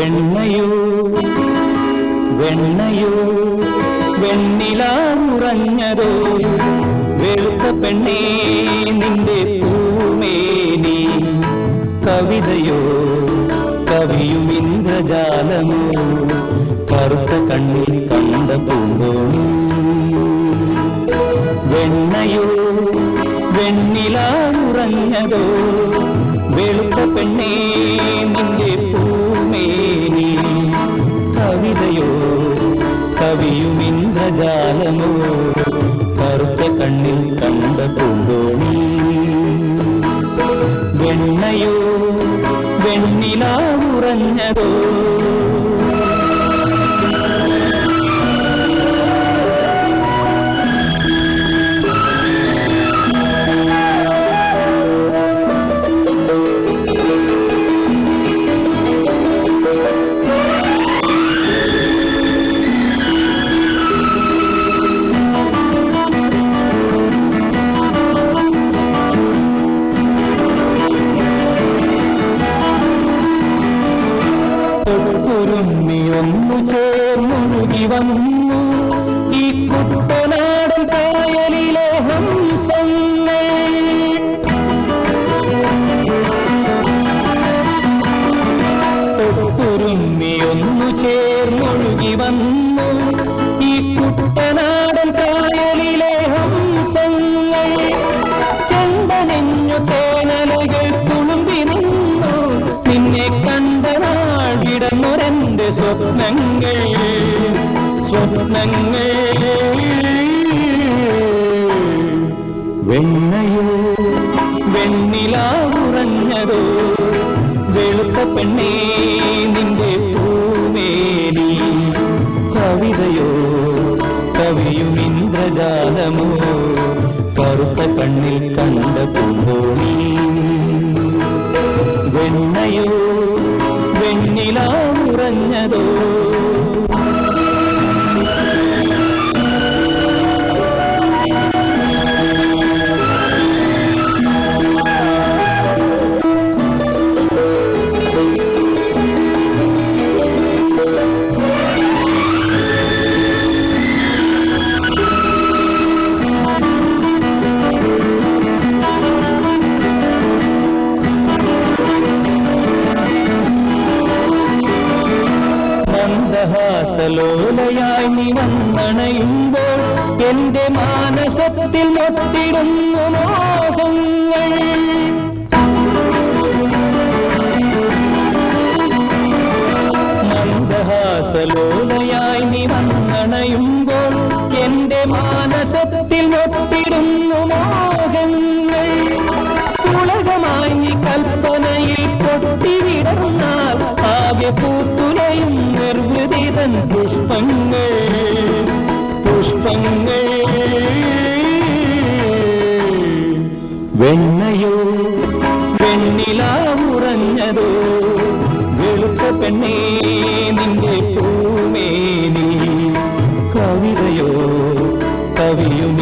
വെണ്ണയോ? വെണ്ണയോ? വെണ്ണിലാമുറഞ്ഞതോ വെളുത്ത പെണ്ണേ നിന്റെ പൂമേനി കവിതയോ? കവിയും ഇന്ദ്രജാലമോ? കറുത്ത കണ്ണിൽ കണ്ട പൂന്തോണി. വെണ്ണയോ? വെണ്ണിലാമുറഞ്ഞതോ വെളുത്ത പെണ്ണേ നിന്റെ പൂമേനി കവിതയോ കവിയുമിന്ദ്രജാലമോ കറുത്ത കണ്ണിൽ കണ്ട പൂന്തോണി വെണ്ണയോ വെണ്ണിലാമുറഞ്ഞതോ തൊട്ടുരുമ്മി ഒന്നു ചേർന്നൊഴുകി വന്നു. ഈ കുട്ടനാടൻ കായലിലെ സ്വപ്നങ്ങൾ സ്വപ്നങ്ങൾ വെണ്ണയോ വെണ്ണിലാവുറഞ്ഞതോ വെളുത്ത പെണ്ണേ നിന്റെ പൂമേനി. കവിതയോ കവിയും ഇന്ദ്രജാലമോ കറുത്ത കണ്ണിൽ കണ്ട പൂന്തോണി മന്ദഹാസലോലയായി നീ വന്നണയുമ്പോൾ എന്റെ മാനസത്തിൽ മൊത്തിരുന്നു മോഹങ്ങൾ മന്ദഹാസലോലയായി നീ വന്നണയുമ്പോൾ എന്റെ മാനസത്തിൽ മൊത്തിരുന്നു മോഹങ്ങൾ ഉലകമായി കൽപ്പനയിൽ പൊട്ടിവിടർന്നാൽ ആകെ പൂത്തുലയും ജീവൻ പുഷ്പങ്ങൾ പുഷ്പങ്ങൾ വെണ്ണയോ വെണ്ണിലാവുറഞ്ഞതോ വെളുത്ത പെണ്ണേ നിന്റെ പൂമേനി. കവിതയോ കവിയും